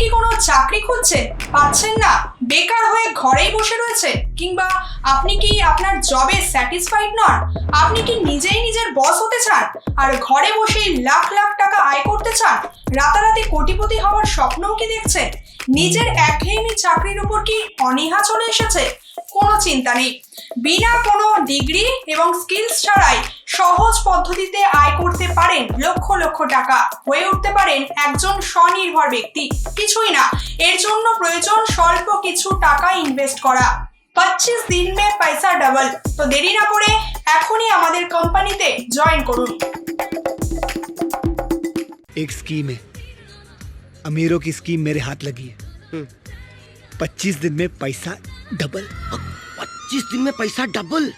কি কোনো চাকরি খুঁজছে? পাচ্ছেন না। বেকার হয়ে ঘরেই বসে রয়েছে। কিংবা আপনি কি আপনার জবে স্যাটিসফাইড নন? আপনি কি নিজেই নিজের বস হতে চান? আর ঘরে বসেই লাখ লাখ টাকা আয় করতে চান? রাতারাতি কোটিপতি হওয়ার স্বপ্নও কি দেখছেন? নিজের একঘেয়েমি চাকরির উপর কি অনীহা চলে এসেছে? কোনো চিন্তা নেই বিনা কোনো ডিগ্রি এবং স্কিলস ছাড়াই সহজ পদ্ধতিতে আয় করতে পারেন লক্ষ লক্ষ টাকা হয়ে উঠতে পারেন একজন স্বনির্ভর ব্যক্তি কিছুই না এর জন্য প্রয়োজন স্বল্প কিছু টাকা ইনভেস্ট করা পঁচিশ দিন মে পয়সা ডাবল তো দেরি না করে এখনই আমাদের কোম্পানিতে জয়েন করুন एक स्कीम है अमीरों की स्कीम मेरे हाथ लगी है पच्चीस दिन में पैसा डबल पच्चीस दिन में पैसा डबल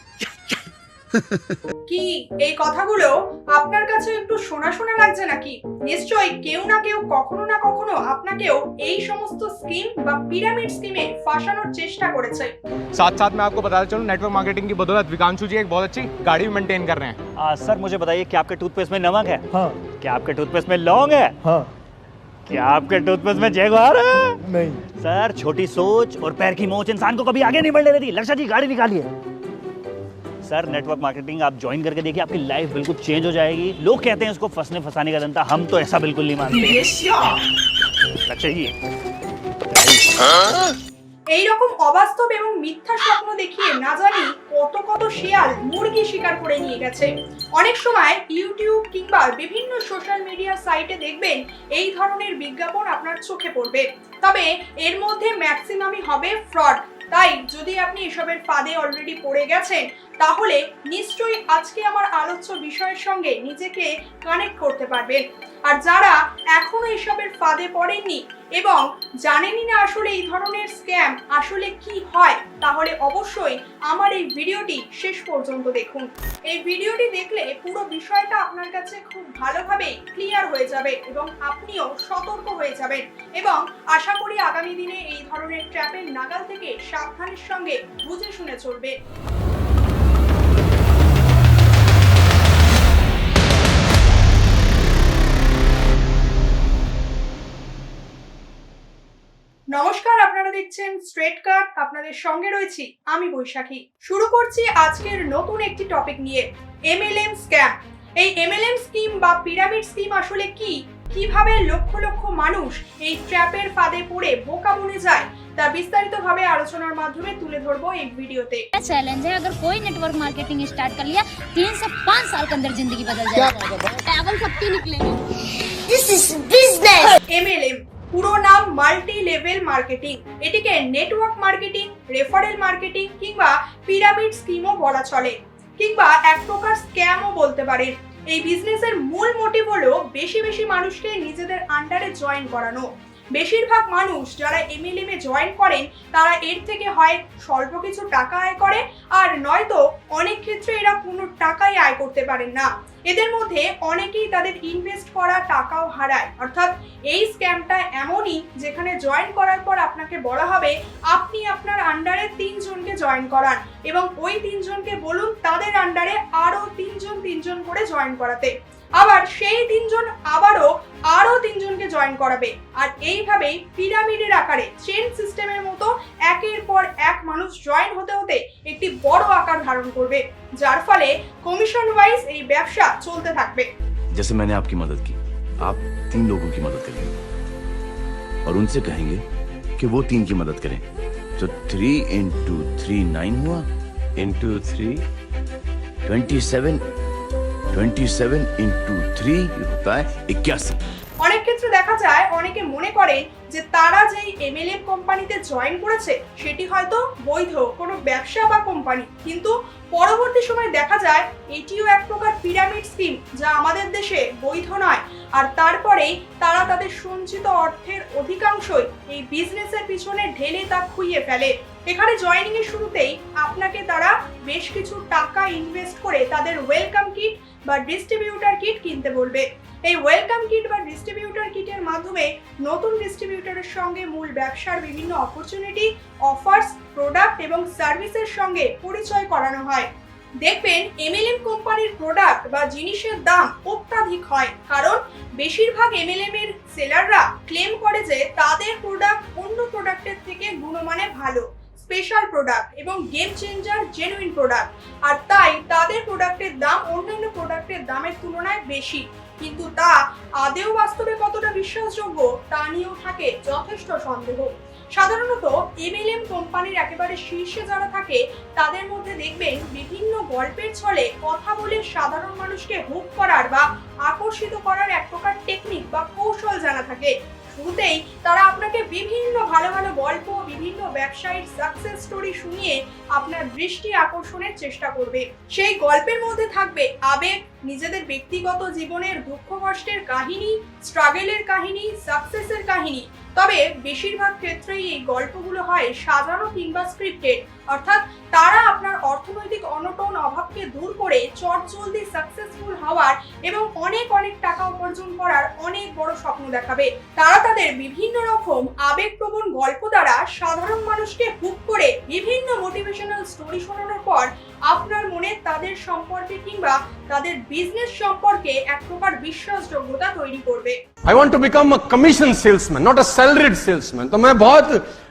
কি এই কথাগুলো আপনার কাছে একটু শোনা শোনা লাগছে নাকি নিশ্চয়ই কেউ না কেউ কখনো না কখনো আপনাকেও এই সমস্ত স্কিম বা পিরামিড স্কিমে ফাঁসানোর চেষ্টা করেছে साथ साथ मैं आपको बताता चलूं नेटवर्क मार्केटिंग की बदौलत विकांशु जी एक बहुत अच्छी गाड़ी भी मेंटेन कर रहे हैं आ, सर मुझे बताइए क्या आपके टूथपेस्ट में नमक है हाँ क्या आपके टूथपेस्ट में लौंग है हाँ क्या आपके टूथपेस्ट में जैगवार है? नहीं। सर छोटी सोच और पैर की मोच इंसान को कभी आगे नहीं बढ़ने देती। लक्षा जी गाड़ी निकालिए। सर नेटवर्क मार्केटिंग आप ज्वाइन करके देखिए आपकी लाइफ बिल्कुल चेंज हो जाएगी। लोग कहते हैं इसको फंसने फंसाने का धंधा हम तो ऐसा बिल्कुल नहीं मानते। लक्षा जी এই রকম অবাস্তব এবং মিথ্যা স্বপ্ন দেখিয়ে না জানি কত কত শেয়াল মুরগি শিকার করে নিয়ে গেছে। অনেক সময় ইউটিউব কিংবা বিভিন্ন সোশ্যাল মিডিয়া সাইটে দেখবেন এই ধরনের বিজ্ঞাপন আপনার চোখে পড়বে। তবে এর মধ্যে ম্যাক্সিমামই হবে ফ্রড। তাই যদি আপনি এসবের ফাঁদে অলরেডি পড়ে গেছেন, তাহলে নিশ্চয়ই আজকে আমার আলোচ্য বিষয়ের সঙ্গে নিজেকে কানেক্ট করতে পারবেন। আর যারা এখনও এসবের ফাঁদে পড়েননি এবং জানেনই না আসলে এই ধরনের স্ক্যাম আসলে কি হয়, তাহলে অবশ্যই আমার এই ভিডিওটি শেষ পর্যন্ত দেখুন। এই ভিডিওটি দেখলে পুরো বিষয়টা আপনার কাছে খুব ভালোভাবে ক্লিয়ার হয়ে যাবে এবং আপনিও সতর্ক হয়ে যাবেন এবং আশা করি আগামী দিনে এই ধরনের ট্র্যাপের নাগাল থেকে সাবধানের সঙ্গে বুঝে শুনে চলবে। নমস্কার আপনারা দেখছেন স্ট্রেট কাট আপনাদের সঙ্গে রয়েছি আমি বৈশাখী শুরু করছি আজকের নতুন একটি টপিক নিয়ে এমএলএম স্ক্যাম এই এমএলএম স্কিম বা পিরামিড স্কিম আসলে কি কিভাবে লক্ষ লক্ষ মানুষ এই ট্র্যাপের ফাঁদে পড়ে বোকা বনে যায় তা বিস্তারিতভাবে আলোচনার মাধ্যমে তুলে ধরবো এই ভিডিওতে चैलेंज है अगर कोई नेटवर्क मार्केटिंग स्टार्ट कर लिया तीन से पाँच साल के अंदर जिंदगी बदल जाएगी ट्रैवल सबके निकलेंगे এমএলএম পুরো নাম মাল্টি লেভেল মার্কেটিং এটিকে নেটওয়ার্ক মার্কেটিং রেফারেল মার্কেটিং কিংবা পিরামিড স্কিমও বলা চলে। কিংবা এক প্রকার স্ক্যামও বলতে পারেন। এই বিজনেসের মূল মোটিভ হলো বেশি বেশি মানুষকে নিজেদের আন্ডারে জয়েন করানো। বেশিরভাগ মানুষ যারা এমএলএম জয়েন করেন, তারা এর থেকে হয় স্বল্প কিছু টাকা আয় করে, আর নয়তো অনেক ক্ষেত্রে এরা কোনো টাকাই আয় করতে পারেন না। এদের মধ্যে অনেকেই তাদের ইনভেস্ট করা টাকাও হারায়। অর্থাৎ এই স্ক্যামটা এমনই যেখানে জয়েন করার পর আপনাকে বলা হবে, আপনি আপনার আন্ডারে তিনজনকে জয়েন করান। এবং ওই তিনজনকে বলুন তাদের আন্ডারে আরও তিনজন তিনজন করে জয়েন করাতে। আবার সেই তিনজন আবারও জয়েন করাবে আর এইভাবেই পিরামিডের আকারে চেন সিস্টেমের মতো একের পর এক মানুষ জয়েন হতে হতে একটি বড় আকার ধারণ করবে যার ফলে কমিশন ওয়াইজ এই ব্যবসা চলতে থাকবে जैसे मैंने आपकी मदद की आप तीन लोगों की मदद करेंगे और उनसे कहेंगे कि वो तीन की मदद करें तो थ्री इंटू थ्री नाइन हुआ into three twenty seven twenty seven into three होता है इक्यासी অনেক ক্ষেত্রে দেখা যায় অনেকে মনে করেন যে তারা যেই এমএলএম কোম্পানিতে জয়েন করেছে, সেটি হয়তো বৈধ কোনো ব্যবসা বা কোম্পানি কিন্তু পরবর্তী সময় দেখা যায়, এটিও এক প্রকার পিরামিড স্কিম যা আমাদের দেশে বৈধ নয়। আর তারপরেই তারা তাদের সঞ্চিত অর্থের অধিকাংশই এই বিজনেসের পিছনে ঢেলে তা খুইয়ে ফেলে। এখানে জয়েনিং এর শুরুতেই আপনাকে তারা বেশ কিছু টাকা ইনভেস্ট করে তাদের ওয়েলকাম কিট বা ডিস্ট্রিবিউটার কিট কিনতে বলবে। এই ওয়েলকাম কিট বা ডিস্ট্রিবিউটার কিটের মাধ্যমে নতুন ডিস্ট্রিবিউটারের সঙ্গে মূল ব্যবসার বিভিন্ন অপরচুনিটি অফার্স প্রোডাক্ট এবং সার্ভিসের সঙ্গে পরিচয় করানো হয়। দেখবেন এমএলএম কোম্পানির প্রোডাক্ট বা জিনিসের দাম অত্যাধিক হয়। কারণ, বেশিরভাগ এমএলএম এর সেলাররা ক্লেম করে যে তাদের প্রোডাক্ট অন্য প্রোডাক্টের থেকে গুণমানে ভালো স্পেশাল প্রোডাক্ট এবং গেম চেঞ্জার জেনুইন প্রোডাক্ট আর তাই তাদের প্রোডাক্টের দাম অন্যান্য প্রোডাক্টের দামের তুলনায় বেশি। কিন্তু তা আদেও বাস্তবে কতটা বিশ্বাসযোগ্য তা নিয়েও থাকে যথেষ্ট সন্দেহ। সাধারণত এমএলএম কোম্পানির একেবারে শীর্ষে যারা থাকে, তাদের মধ্যে দেখবেন বিভিন্ন গল্পের ছলে কথা বলে সাধারণ মানুষকে হুক করার বা আকর্ষিত করার এক প্রকার টেকনিক বা কৌশল জানা থাকে। শুরুতেই তারা আপনাকে বিভিন্ন ভালো ভালো গল্প, বিভিন্ন ব্যবসায়ীর সাকসেস স্টোরি শুনিয়ে আপনার দৃষ্টি আকর্ষণের চেষ্টা করবে। সেই গল্পের মধ্যে থাকবে আবেগ নিজেদের ব্যক্তিগত জীবনের দুঃখ কষ্টের কাহিনী, স্ট্রাগেলের কাহিনী সাকসেসের কাহিনী। তবে বেশিরভাগ ক্ষেত্রেই এই গল্পগুলো হয় সাজানো কিংবা স্ক্রিপ্টেড অর্থাৎ তারা আপনার অর্থনৈতিক অনটন, অভাবকে দূর করে চটজলদি সাকসেসফুল হওয়ার এবং অনেক অনেক টাকা উপার্জন করার অনেক বড় স্বপ্ন দেখাবে। তারা তাদের বিভিন্ন রকম আবেগপ্রবণ গল্প দ্বারা সাধারণ মানুষকে হুক করে বিভিন্ন মোটিভেশনাল স্টোরি শোনানোর পর আপনার মনে তাদের সম্পর্কে কিংবা তাদের বিজনেস সম্পর্কে এক প্রকার বিশ্বাসযোগ্যতা তৈরি করবে I want to become a commission salesman not a salaried salesman तो मैं बहुत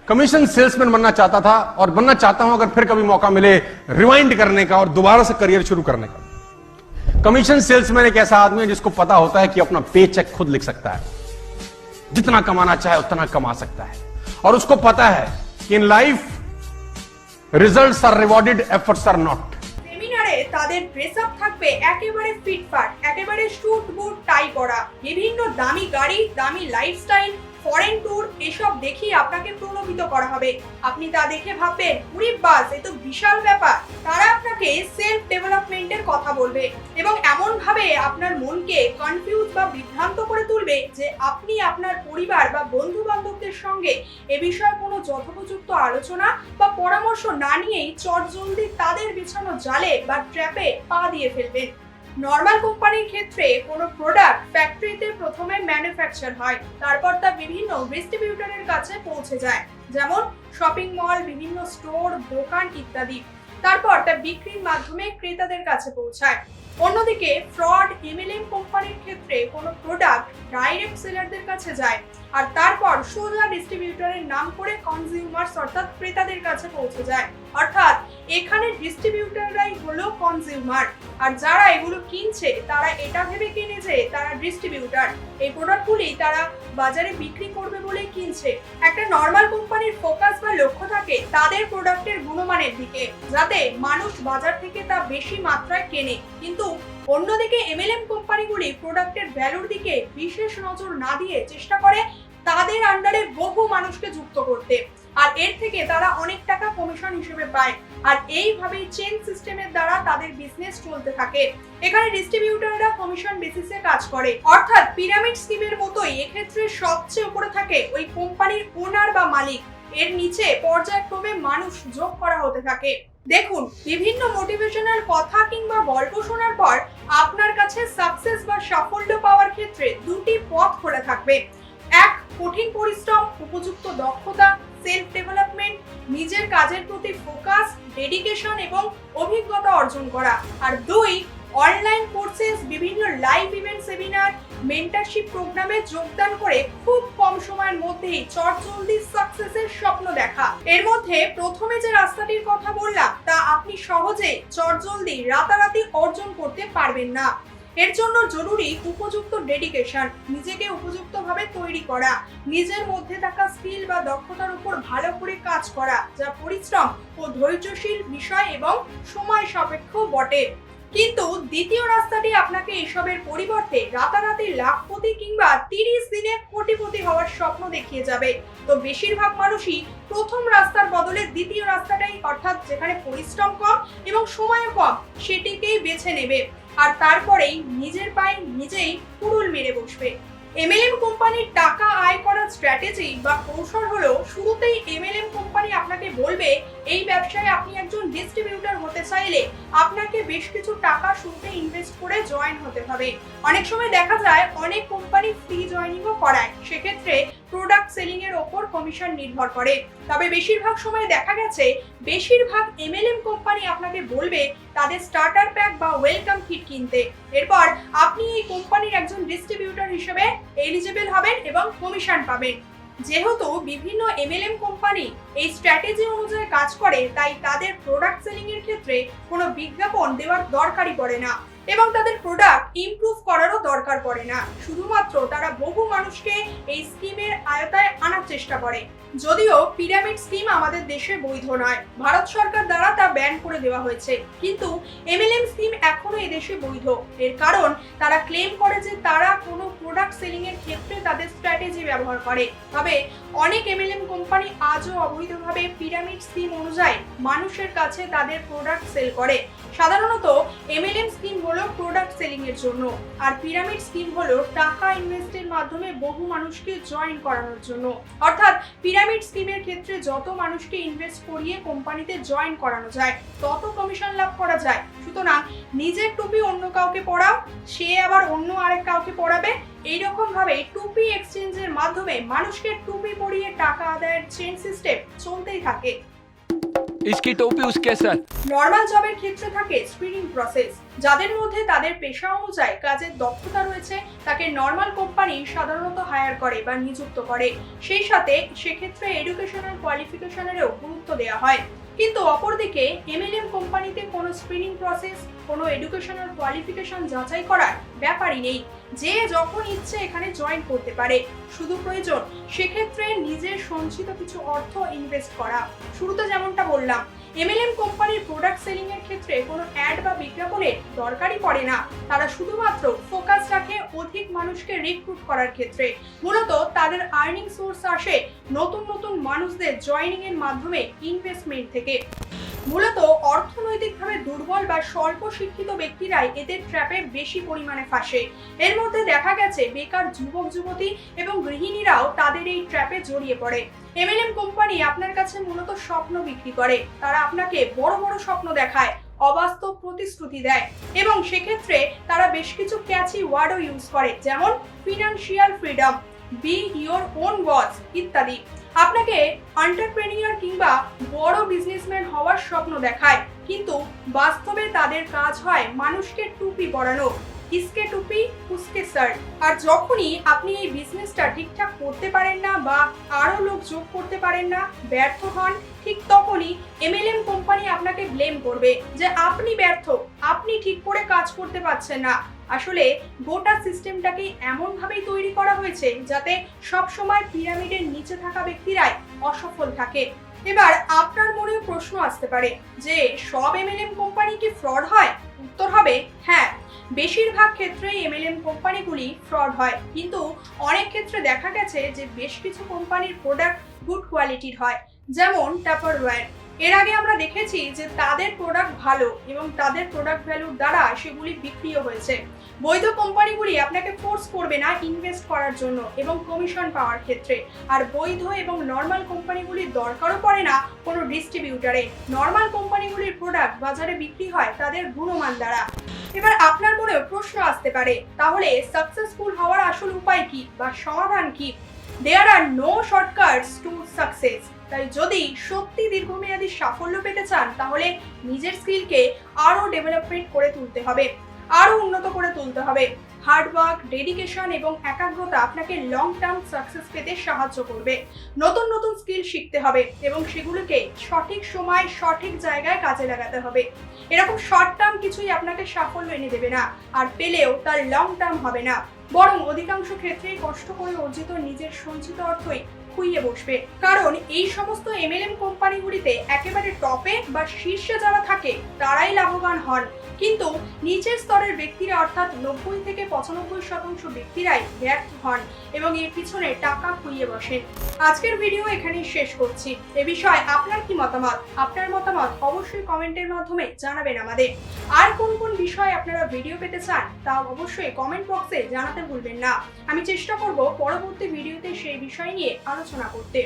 कमीशन सेल्समैन बनना चाहता था और बनना चाहता हूं अगर फिर कभी मौका मिले रिवाइंड करने का और दोबारा से करियर शुरू करने का कमीशन सेल्समैन एक ऐसा आदमी है जिसको पता होता है कि अपना पे चेक खुद लिख सकता है जितना कमाना चाहे उतना कमा सकता है और उसको पता है कि in life results are rewarded efforts are not সেমিনারে তাদের ড্রেস আপ থাকবে একেবারে ফিটফাট একেবারে স্যুট বুট টাই পরা। বিভিন্ন দামি গাড়ি, দামি লাইফস্টাইল ফরেন ট্যুর এসব দেখিয়ে আপনাকে প্রলোভিত করা হবে। আপনি তা দেখে ভাববেন উড়ি বাস, এ তো বিশাল ব্যাপার। তারা আপনাকে সেলফ ডেভেলপমেন্টের কথা বলবে এবং এমনভাবে আপনার মনকে কনফিউজ বা বিভ্রান্ত করে যে আপনি আপনার পরিবার বা বন্ধু বান্ধবদের সঙ্গে এ বিষয়ে কোনো যথোপযুক্ত আলোচনা বা পরামর্শ না নিয়েই চটজলদি তাদের বিছানো জালে বা ট্র্যাপে পা দিয়ে ফেলবেন। নর্মাল কোম্পানির ক্ষেত্রে কোনো প্রোডাক্ট ফ্যাক্টরিতে প্রথমে ম্যানুফ্যাকচার হয়, তারপর তা বিভিন্ন ডিস্ট্রিবিউটরের কাছে পৌঁছে যায়, যেমন শপিং মল, বিভিন্ন স্টোর, দোকান ইত্যাদি। তারপর তা বিক্রির মাধ্যমে ক্রেতাদের কাছে পৌঁছায়। অন্যদিকে ফ্রড এমএলএম কোম্পানির ক্ষেত্রে কোনো প্রোডাক্ট ডাইরেক্ট সেলারদের কাছে যায়। আর তারপর সোজা ডিস্ট্রিবিউটরের নাম করে কনজিউমার্স অর্থাৎ ক্রেতাদের কাছে পৌঁছে যায়। অর্থাৎ এখানে ডিস্ট্রিবিউটররাই হলো কনজিউমার আর যারা এগুলো কিনছে, তারা এটা ভেবে কিনে যে তারা ডিস্ট্রিবিউটার এই প্রোডাক্টগুলি তারা বাজারে বিক্রি করবে বলেই কিনছে। একটা নর্মাল কোম্পানির ফোকাস বা লক্ষ্য থাকে তাদের প্রোডাক্টের গুণমানের দিকে, যাতে মানুষ বাজার থেকে তা বেশি মাত্রায় কেনে। কিন্তু অন্যদিকে এমএলএম কোম্পানিগুলি প্রোডাক্টের ভ্যালুর দিকে বিশেষ নজর না দিয়ে চেষ্টা করে তাদের আন্ডারে বহু মানুষকে যুক্ত করতে। আর এর থেকে তারা অনেক টাকা কমিশন হিসেবে পায়। আর এইভাবেই চেন সিস্টেমের দ্বারা তাদের বিজনেস চলতে থাকে। এখানে ডিস্ট্রিবিউটররা কমিশন বেসিসে কাজ করে। অর্থাৎ পিরামিড স্কিমের মতোই এক্ষেত্রে সবচেয়ে উপরে থাকে ওই কোম্পানির ওনার বা মালিক। এর নিচে পর্যায়ক্রমে মানুষ যোগ করা হতে থাকে। দেখুন, বিভিন্ন মোটিভেশনাল কথা কিংবা গল্প শোনার পর আপনার কাছে সাকসেস বা সাফল্য পাওয়ার ক্ষেত্রে দুটি পথ খোলা থাকবে। এক, কঠিন পরিশ্রম, উপযুক্ত দক্ষতা সেলফ ডেভেলপমেন্ট, নিজের কাজের প্রতি ফোকাস, ডেডিকেশন এবং অভিজ্ঞতা অর্জন করা। আর দুই, অনলাইন কোর্সেস, বিভিন্ন লাইভ ইভেন্ট সেমিনার, মেন্টারশিপ প্রোগ্রামে যোগদান করে খুব কম সময়ের মধ্যেই চটজলদি সাকসেসের স্বপ্ন দেখা। এর মধ্যে প্রথমে যে রাস্তাটির কথা বললাম, তা আপনি সহজে চটজলদি রাতারাতি অর্জন করতে পারবেন না। এর জন্য জরুরি উপযুক্ত ডেডিকেশন নিজেকে উপযুক্তভাবে তৈরি করা, নিজের মধ্যে থাকা স্কিল বা দক্ষতার উপর ভালো করে কাজ করা, যা পরিশ্রম ও ধৈর্যশীল বিষয় এবং সময় সাপেক্ষ বটে। কিন্তু দ্বিতীয় রাস্তাটি আপনাকে এসবের পরিবর্তে রাতারাতি লাখপতি কিংবা তিরিশ দিনে কোটিপতি হওয়ার স্বপ্ন দেখিয়ে যাবে। তো বেশিরভাগ মানুষই প্রথম রাস্তার বদলে দ্বিতীয় রাস্তাটাই, অর্থাৎ যেখানে পরিশ্রম কম এবং সময়ও কম, সেটিকেই বেছে নেবে। আর তারপরেই নিজের পায়ে নিজেই কুড়ুল মেরে বসবে। এমএলএম কোম্পানির টাকা আয় করার স্ট্র্যাটেজি বা কৌশল হলো শুরুতেই এমএলএম কোম্পানি আপনাকে বলবে, এই ব্যবসায় আপনি একজন ডিস্ট্রিবিউটর হতে চাইলে আপনাকে বেশ কিছু টাকা শুরুতে ইনভেস্ট করে জয়েন হতে হবে। অনেক সময় দেখা যায় অনেক কোম্পানি ফ্রি জয়েনিংও করায়। সেক্ষেত্রে প্রোডাক্ট সেলিং এর ওপর কমিশন নির্ভর করে। তবে বেশিরভাগ সময় দেখা গেছে, বেশিরভাগ এমএলএম কোম্পানি আপনাকে বলবে তাদের স্টার্টার প্যাক বা ওয়েলকাম কিট কিনতে। এরপর আপনি এই কোম্পানির একজন ডিস্ট্রিবিউটর হিসেবে এলিজিবল হবেন এবং কমিশন পাবেন। যেহেতু বিভিন্ন এমএলএম কোম্পানি এই স্ট্র্যাটেজি অনুযায়ী কাজ করে, তাই তাদের প্রোডাক্ট সেলিং এর ক্ষেত্রে কোনো বিজ্ঞাপন দেওয়ার দরকারই পড়ে না। এবং তাদের প্রোডাক্ট ইমপ্রুভ করারও দরকার পড়ে না। শুধুমাত্র তারা বহু মানুষকে এই স্কিমের আয়তায় আনার চেষ্টা করে। যদিও পিরামিড স্কিম আমাদের দেশে বৈধ নয়। ভারত সরকার দ্বারা তা ব্যান করে দেওয়া হয়েছে। কিন্তু এমএলএম স্কিম এখনও এদেশে বৈধ। এর কারণ, তারা ক্লেম করে যে তারা কোনো প্রোডাক্ট সেলিং এর ক্ষেত্রে তাদের স্ট্র্যাটেজি ব্যবহার করে। তবে অনেক এমএলএম কোম্পানি আজও অবৈধভাবে পিরামিড স্কিম অনুযায়ী মানুষের কাছে তাদের প্রোডাক্ট সেল করে। সাধারণত এমএলএম স্কিম সেলিং এর জন্য। আর পিরামিড স্কিম হলো টাকা ইনভেস্টের মাধ্যমে বহু মানুষকে জয়েন করানোর জন্য। অর্থাৎ পিরামিড স্কিমের ক্ষেত্রে যত মানুষকে ইনভেস্ট করিয়ে কোম্পানিতে জয়েন করানো যায়, তত কমিশন লাভ করা যায়। সুতরাং নিজের টুপি অন্য কাউকে পড়াও সে আবার অন্য আরেক কাউকে পড়াবে এইরকম ভাবে টুপি এক্সচেঞ্জের মাধ্যমে মানুষকে টুপি পরিয়ে টাকা আদায়ের চেন সিস্টেম চলতেই থাকে। इसकी टोपी उसके सर নর্মাল জবের ক্ষেত্রে থাকে স্ক্রিনিং প্রসেস যাদের মধ্যে তাদের পেশা অনুযায়ী কাজের দক্ষতা রয়েছে তাকে নর্মাল কোম্পানি সাধারণত হায়ার করে বা নিযুক্ত করে সেই সাথে সেক্ষেত্রে এডুকেশনাল কোয়ালিফিকেশনেরও গুরুত্ব দেওয়া হয় কিন্তু অপরদিকে এমএলএম কোম্পানিতে কোনো স্ক্রিনিং প্রসেস কোনো এডুকেশনাল কোয়ালিফিকেশন যাচাই করার ব্যাপারই নেই। যে যখন ইচ্ছে এখানে জয়েন করতে পারে, শুধু প্রয়োজন সেক্ষেত্রে নিজের সঞ্চিত কিছু অর্থ ইনভেস্ট করা। শুরুতে যেমনটা বললাম এমএলএম কোম্পানির প্রোডাক্ট সেলিং এর ক্ষেত্রে কোনো অ্যাড বা বিজ্ঞাপনের দরকারই পড়ে না। তারা শুধুমাত্র ফোকাস রাখে অধিক মানুষকে রিক্রুট করার ক্ষেত্রে। মূলত তাদের আর্নিং সোর্স আসে নতুন নতুন মানুষদের জয়েনিং এর মাধ্যমে ইনভেস্টমেন্ট থেকে। মূলত অর্থনৈতিকভাবে দুর্বল বা স্বল্প শিক্ষিত ব্যক্তিরাই এদের ট্র্যাপে বেশি পরিমাণে ফাঁসে। এর মধ্যে দেখা গেছে বেকার যুবক যুবতী এবং গৃহিণীরাও তাদের এই ট্র্যাপে জড়িয়ে পড়ে। এমএলএম কোম্পানি আপনার কাছে মূলত স্বপ্ন বিক্রি করে। তারা আপনাকে বড় বড় স্বপ্ন দেখায়, অবাস্তব প্রতিশ্রুতি দেয় এবং সেক্ষেত্রে তারা বেশ কিছু ক্যাচি ওয়ার্ডও ইউজ করে, যেমন financial freedom be your own boss ইত্যাদি। আপনাকে এন্টারপ্রেনিয়র কিংবা বড় বিজনেসম্যান হওয়ার স্বপ্ন দেখায়, কিন্তু বাস্তবে তাদের কাজ হয় মানুষকে টুপি পরানো। ইসকে টুপি, উসকে স্যার আর যখনই আপনি এই বিজনেসটা ঠিকঠাক করতে পারেন না বা আরও লোক যোগ করতে পারেন না, ব্যর্থ হন, ঠিক তখনই এমএলএম কোম্পানি আপনাকে ব্লেম করবে যে আপনি ব্যর্থ, আপনি ঠিক করে কাজ করতে পারছেন না। আসলে গোটা সিস্টেমটাকে এমনভাবেই তৈরি করা হয়েছে যাতে সব সময় পিরামিডের নিচে থাকা ব্যক্তিরাই অসফল থাকে। এবার আপনার মনে প্রশ্ন আসতে পারে যে সব এমএলএম কোম্পানি কি ফ্রড হয়? উত্তর হবে হ্যাঁ বেশিরভাগ ক্ষেত্রে এমএলএম কোম্পানিগুলি ফ্রড হয়। কিন্তু অনেক ক্ষেত্রে দেখা গেছে যে বেশ কিছু কোম্পানির প্রোডাক্ট গুড কোয়ালিটির হয়। যেমন টাপারওয়্যার এর আগে আমরা দেখেছি যে তাদের প্রোডাক্ট ভালো এবং তাদের প্রোডাক্ট ভ্যালুর দ্বারা সেগুলি বিক্রিও হয়েছে। বৈধ কোম্পানিগুলি আপনাকে ফোর্স করবে না ইনভেস্ট করার জন্য এবং কমিশন পাওয়ার ক্ষেত্রে। আর বৈধ এবং নর্মাল কোম্পানিগুলির দরকারও পড়ে না কোনো ডিস্ট্রিবিউটারে নর্মাল কোম্পানিগুলির প্রোডাক্ট বাজারে বিক্রি হয় তাদের গুণমান দ্বারা। এবার আপনার মনেও প্রশ্ন আসতে পারে, তাহলে সাকসেসফুল হওয়ার আসল উপায় কি বা সমাধান কি? There are no shortcuts to success তাই যদি সত্যি দীর্ঘমেয়াদী সাফল্য পেতে চান, তাহলে নিজের স্কিলকে আরও ডেভেলপমেন্ট করে তুলতে হবে, আরও উন্নত করে তুলতে হবে। হার্ডওয়ার্ক ডেডিকেশন এবং একাগ্রতা আপনাকে লং টার্ম সাকসেস পেতে সাহায্য করবে। নতুন নতুন স্কিল শিখতে হবে এবং সেগুলোকে সঠিক সময়, সঠিক জায়গায় কাজে লাগাতে হবে। এরকম শর্ট টার্ম কিছুই আপনাকে সাফল্য এনে দেবে না, আর পেলেও তার লং টার্ম হবে না। বরং অধিকাংশ ক্ষেত্রেই কষ্ট করে অর্জিত নিজের সঞ্চিত অর্থই খুইয়ে বসবে। কারণ এই সমস্ত এমএলএম কোম্পানিগুলিতে একেবারে টপে বা শীর্ষে যারা থাকে, তারাই লাভবান হন। কিন্তু নিচের স্তরের ব্যক্তিরা অর্থাৎ নব্বই থেকে পঁচানব্বই শতাংশ ব্যক্তিরাই ব্যর্থ হন এবং এর পিছনে টাকা খুইয়ে বসেন। আজকের ভিডিও এখানেই শেষ করছি। এ বিষয়ে আপনার কি মতামত? আপনার মতামত অবশ্যই কমেন্টের মাধ্যমে জানাবেন আমাদের। আর কোন কোন বিষয়ে আপনারা ভিডিও পেতে চান, তা অবশ্যই কমেন্ট বক্সে জানাতে ভুলবেন না। আমি চেষ্টা করব পরবর্তী ভিডিওতে সেই বিষয় নিয়ে আলোচনা করতে।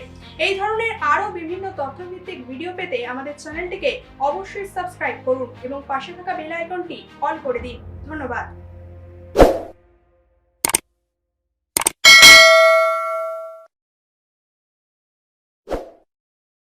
এই ধরনের আরও বিভিন্ন তথ্যভিত্তিক ভিডিও পেতে আমাদের চ্যানেলটিকে অবশ্যই সাবস্ক্রাইব করুন এবং পাশে থাকা বেল আইকনটি অল করে দিন। ধন্যবাদ।